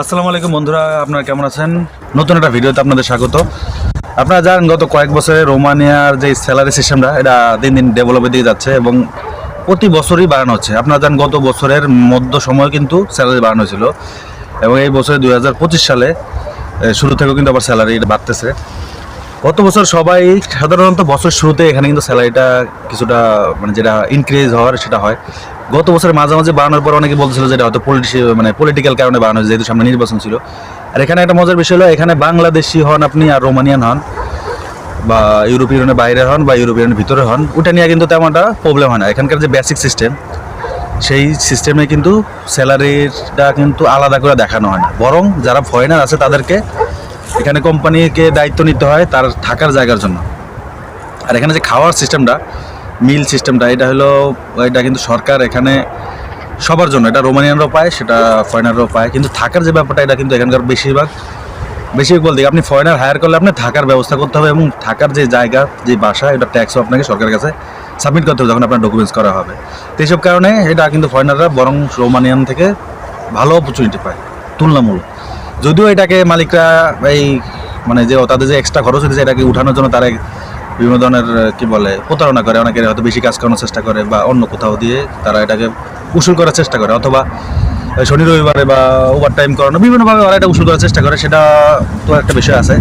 আসসালামু আলাইকুম বন্ধুরা, আপনারা কেমন আছেন? নতুন একটা ভিডিওতে আপনাদের স্বাগত। আপনারা জানেন, গত কয়েক বছরে রোমানিয়ার যে স্যালারি সিস্টেমটা এটা দিন দিন ডেভেলপের দিকে যাচ্ছে এবং প্রতি বছরই বাড়ানো হচ্ছে। আপনারা জানেন, গত বছরের মধ্য সময় কিন্তু স্যালারি বাড়ানো হয়েছিল এবং এই বছরে দু হাজার পঁচিশ সালে শুরু থেকেও কিন্তু আবার স্যালারি বাড়তেছে। গত বছর সবাই, সাধারণত বছর শুরুতে এখানে কিন্তু স্যালারিটা কিছুটা মানে যেটা ইনক্রিজ হওয়ার সেটা হয়। গত বছরের মাঝামাঝি বাড়ানোর পর অনেকে বলছিল যে এটা হয়তো পলিটিশি মানে পলিটিক্যাল কারণে বাড়ানো যেহেতু সামনে নির্বাচন ছিল। আর এখানে একটা মজার বিষয় হলো, এখানে বাংলাদেশি হন আপনি আর রোমানিয়ান হন, বা ইউরোপিয়ানের বাইরে হন বা ইউরোপিয়ানের ভিতরে হন, ওটা নিয়ে কিন্তু তেমন একটা প্রবলেম হয় না। এখানকার যে বেসিক সিস্টেম সেই সিস্টেমে কিন্তু স্যালারিটা কিন্তু আলাদা করে দেখানো হয় না। বরং যারা ফরেনার আছে, তাদেরকে এখানে কোম্পানিকে দায়িত্ব নিতে হয় তার থাকার জায়গার জন্য। আর এখানে যে খাওয়ার সিস্টেমটা মিল সিস্টেমটা, এটা হলো, এটা কিন্তু সরকার এখানে সবার জন্য, এটা রোমানিয়ানরাও পায়, সেটা ফরেনাররাও পায়, কিন্তু থাকার যে ব্যাপারটা, এটা কিন্তু এখানকার বেশিরভাগ বেশিরভাগ বলতে আপনি ফরেনার হায়ার করলে আপনি থাকার ব্যবস্থা করতে হবে এবং থাকার যে জায়গা, যে বাসা, এটা ট্যাক্সও আপনাকে সরকারের কাছে সাবমিট করতে হবে যখন আপনার ডকুমেন্টস করা হবে। তো এইসব কারণে এটা কিন্তু ফরেনাররা বরং রোমানিয়ান থেকে ভালো অপরচুনিটি পায়, তুলনামূলক। যদিও এটাকে মালিকরা এই মানে যে তাদের যে এক্সট্রা খরচ হয়েছে এটাকে উঠানোর জন্য তারা বিভিন্ন ধরনের কি বলে, প্রতারণা করে। অনেকে হয়তো বেশি কাজ করানোর চেষ্টা করে বা অন্য কোথাও দিয়ে তারা এটাকে উসুল করার চেষ্টা করে। অথবা শনি রবিবারে বা ওভার টাইম করানো, বিভিন্নভাবে ওরা এটা উসুল করার চেষ্টা করে। সেটা তো একটা বিষয় আছে।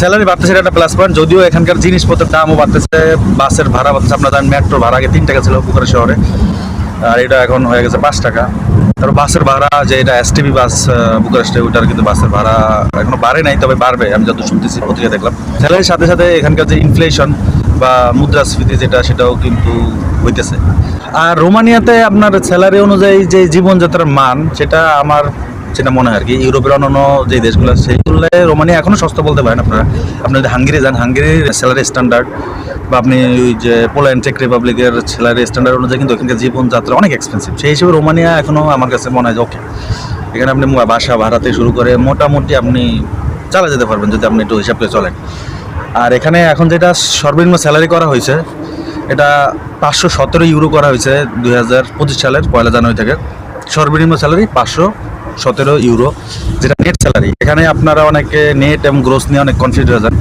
স্যালারি বাড়তেছে, এটা একটা প্লাস পয়েন্ট যদিও এখানকার জিনিসপত্রের দামও বাড়তেছে, বাসের ভাড়া বাড়তেছে। আপনার জানেন মেট্রো ভাড়া আগে তিন টাকা ছিল পুকুরের শহরে। আর এটা এখন হয়ে গেছে পাঁচ টাকা। তারপর বাসের ভাড়া, যে এটা এসটিভি বাস বুকারেস্টে, ওইটার কিন্তু বাসের ভাড়া এখনও বাড়ে নাই, তবে বাড়বে, আমি যত শুনতেছি পত্রিকা দেখলাম। স্যালারির সাথে সাথে এখানকার যে ইনফ্লেশন বা মুদ্রাস্ফীতি যেটা, সেটাও কিন্তু হইতেছে। আর রোমানিয়াতে আপনার স্যালারি অনুযায়ী যে জীবনযাত্রার মান, সেটা আমার যেটা মনে হয় আর কি, ইউরোপের অন্যান্য যে দেশগুলো সেই তুলনায় রোমানিয়া এখনও সস্তা বলতে পারেন আপনারা। আপনি যদি হাঙ্গেরি যান, হাঙ্গেরির স্যালারি স্ট্যান্ডার্ড বা আপনি ওই যে পোল্যান্ড চেক রিপাবলিকের স্যালারি স্ট্যান্ডার্ড অনুযায়ী কিন্তু এখানকার জীবনযাত্রা অনেক এক্সপেন্সিভ সেই হিসেবে রোমানিয়া এখনও আমার কাছে মনে হয় ওকে এখানে আপনি বাসা ভাড়াতে শুরু করে মোটামুটি আপনি চালা যেতে পারবেন যদি আপনি একটু হিসাব করে চলেন। আর এখানে এখন যেটা সর্বনিম্ন স্যালারি করা হয়েছে, এটা পাঁচশো সতেরো ইউরো করা হয়েছে দুই হাজার পঁচিশ সালের পয়লা জানুয়ারি থেকে। সর্বনিম্ন স্যালারি পাঁচশো সতেরো ইউরো যেটা নেট স্যালারি এখানে আপনারা অনেকে নেট এবং গ্রোস নিয়ে অনেক কনফিউজ হয়ে যান।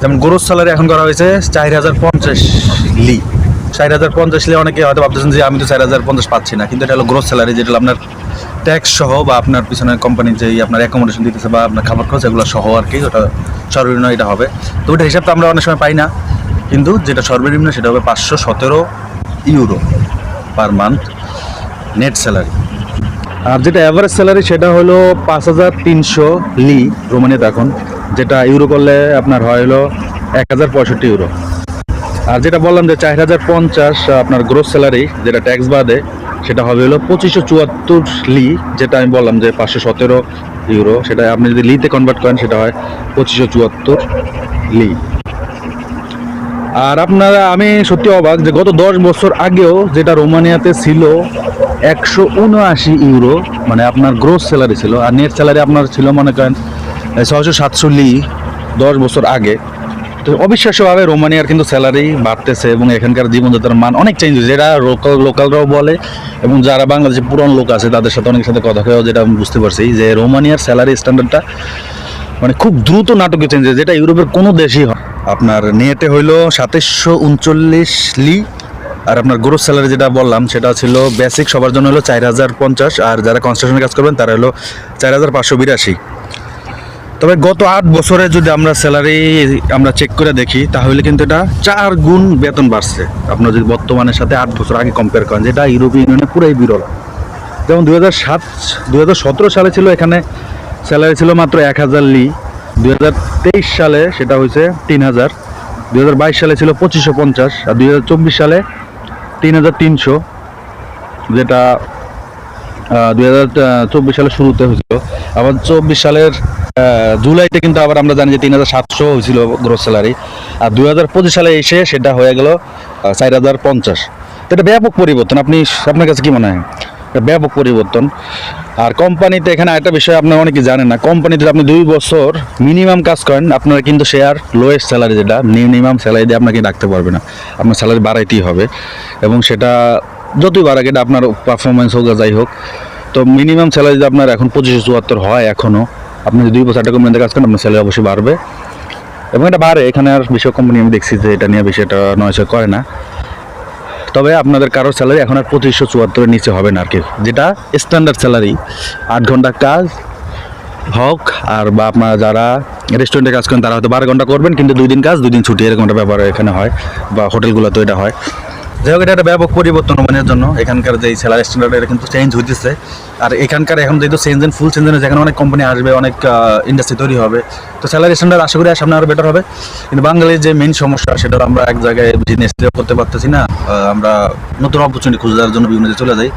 যেমন গ্রোস স্যালারি এখন করা হয়েছে চার হাজার পঞ্চাশ লি। চার হাজার পঞ্চাশ লি অনেকে হয়তো ভাবতেছেন যে আমি তো চার হাজার পঞ্চাশ পাচ্ছি না, কিন্তু এটা হলো গ্রোস স্যালারি যেটা আপনার ট্যাক্স সহ বা আপনার পিছনে কোম্পানির যেই আপনার অ্যাকোমোডেশন দিতেছে বা আপনার খাবার খরচ, এগুলো সহ আর কি, ওটা সর্বনিম্ন এটা হবে। তো ওটা হিসাব তো আমরা অনেক সময় পাই না, কিন্তু যেটা সর্বনিম্ন সেটা হবে পাঁচশো সতেরো euro per month net salary আর যেটা অ্যাভারেজ স্যালারি সেটা হলো পাঁচ হাজার তিনশো লি, রোমানিয়াতে এখন। যেটা ইউরো করলে আপনার হয় হলো এক হাজার পঁয়ষট্টি ইউরো। আর যেটা বললাম যে চার হাজার পঞ্চাশ আপনার গ্রোস স্যালারি যেটা ট্যাক্স বাদে, সেটা হবে হলো পঁচিশশো চুয়াত্তর লি, যেটা আমি বললাম যে পাঁচশো সতেরো ইউরো। সেটা আপনি যদি লিতে কনভার্ট করেন, সেটা হয় পঁচিশশো চুয়াত্তর লি। আর আপনারা, আমি সত্যি অবাক যে গত দশ বছর আগেও যেটা রোমানিয়াতে ছিল একশো উনআশি ইউরো মানে আপনার গ্রোস স্যালারি ছিল, আর নেট স্যালারি আপনার ছিল, মনে করেন ছয়শো সাতশো লি দশ বছর আগে। তো অবিশ্বাস্যভাবে রোমানিয়ার কিন্তু স্যালারি বাড়তেছে এবং এখানকার জীবনযাত্রার মান অনেক চেঞ্জ হয়েছে। যেটা লোকাল লোকালরাও বলে এবং যারা বাংলাদেশে পুরনো লোক আছে, তাদের সাথে অনেকের সাথে কথা হয়েও যেটা আমি বুঝতে পারছি যে রোমানিয়ার স্যালারি স্ট্যান্ডার্ডটা মানে খুব দ্রুত নাটকে চেঞ্জ হয়েছে, যেটা ইউরোপের কোনো দেশই হয় আপনার নেটে হইল সাতাশশো উনচল্লিশ লি, আর আপনার গ্রোস স্যালারি যেটা বললাম, সেটা ছিল বেসিক সবার জন্য হলো চার হাজার পঞ্চাশ, আর যারা কনস্ট্রাকশনের কাজ করবেন, তারা হলো চার হাজার পাঁচশো বিরাশি। তবে গত আট বছরে যদি আমরা স্যালারি আমরা চেক করে দেখি, তাহলে কিন্তু এটা চার গুণ বেতন বাড়ছে। আপনার যদি বর্তমানের সাথে আট বছর আগে কম্পেয়ার করেন যেটা ইউরোপীয় ইউনিয়নে পুরাই বিরল। যেমন দু হাজার সাত দু হাজার সতেরো সালে ছিল এখানে স্যালারি ছিল মাত্র এক হাজার লি। দু হাজার তেইশ সালে সেটা হয়েছে তিন হাজার। দু হাজার বাইশ সালে ছিল পঁচিশশো পঞ্চাশ আর দুই হাজার চব্বিশ সালে তিন হাজার তিনশো, যেটা দুই হাজার চব্বিশ সালের শুরুতে হয়েছিল। আবার চব্বিশ সালের জুলাইতে কিন্তু আবার আমরা জানি যে তিন হাজার সাতশো হয়েছিল গ্রোথ স্যালারি আর দুই হাজার পঁচিশ সালে এসে সেটা হয়ে গেল চার হাজার পঞ্চাশ। এটা ব্যাপক পরিবর্তন, আপনি আপনার কাছে কি মনে হয়? এটা ব্যাপক পরিবর্তন। আর কোম্পানিতে এখানে একটা বিষয় আপনার অনেকে জানেন না, কোম্পানিতে আপনি দুই বছর মিনিমাম কাজ করেন, আপনারা কিন্তু শেয়ার লোয়েস্ট স্যালারি যেটা মিনিমাম স্যালারি দিয়ে আপনাকে রাখতে পারবে না। আপনার স্যালারি বাড়াইতেই হবে। এবং সেটা যতই বাড়াক, এটা আপনার পারফরমেন্স হোক যাই হোক, তো মিনিমাম স্যালারি আপনার এখন পঁচিশশো চুয়াত্তর হয় এখনও আপনি যদি দুই বছর একটা কোম্পানিতে কাজ করেন, আপনার স্যালারি অবশ্যই বাড়বে। এবং এটা বাড়ে। এখানে আর বেশি কোম্পানি আমি দেখছি যে এটা নিয়ে বেশি এটা নয়শো করে না। তবে আপনাদের কারোর স্যালারি এখন আর পঁচিশশো চুয়াত্তরের নিচে হবে না আর কি। যেটা স্ট্যান্ডার্ড স্যালারি আট ঘণ্টা কাজ হোক, আর বা আপনারা যারা রেস্টুরেন্টে কাজ করেন, তারা হয়তো বারো ঘণ্টা করবেন, কিন্তু দুই দিন কাজ, দুই দিন ছুটি, এরকম একটা ব্যাপার এখানে হয়, বা হোটেলগুলোতে এটা হয়। যাই হোক এটা একটা ব্যাপক পরিবর্তন মানের জন্য। এখানকার যে স্যালারি স্ট্যান্ডার্ড এটা কিন্তু চেঞ্জ হইতেছে। আর এখানকার এখন যেহেতু চেঞ্জ এন্ড ফুল চেঞ্জ যেখানে অনেক কোম্পানি আসবে, অনেক ইন্ডাস্ট্রি তৈরি হবে। তো স্যালারি স্ট্যান্ডার্ড আশা করি সামনে আরও বেটার হবে। কিন্তু বাঙালির যে মেন সমস্যা, সেটা আমরা এক জায়গায় বিজনেস করতে পারতেছি না। আমরা নতুন অপরচুনিটি খুঁজে দেওয়ার জন্য বিভিন্ন চলে যাই।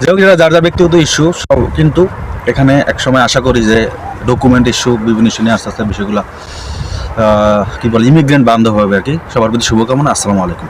যাই হোক এটা যার যার ব্যক্তিগত ইস্যু সব কিন্তু এখানে এক সময় আশা করি যে ডকুমেন্ট ইস্যু বিভিন্ন ইস্যু নিয়ে আস্তে আস্তে বিষয়গুলো কী বলে ইমিগ্রেন্ট বান্ধব হবে আর কি। সবার প্রতি শুভকামনা, আসসালামু আলাইকুম।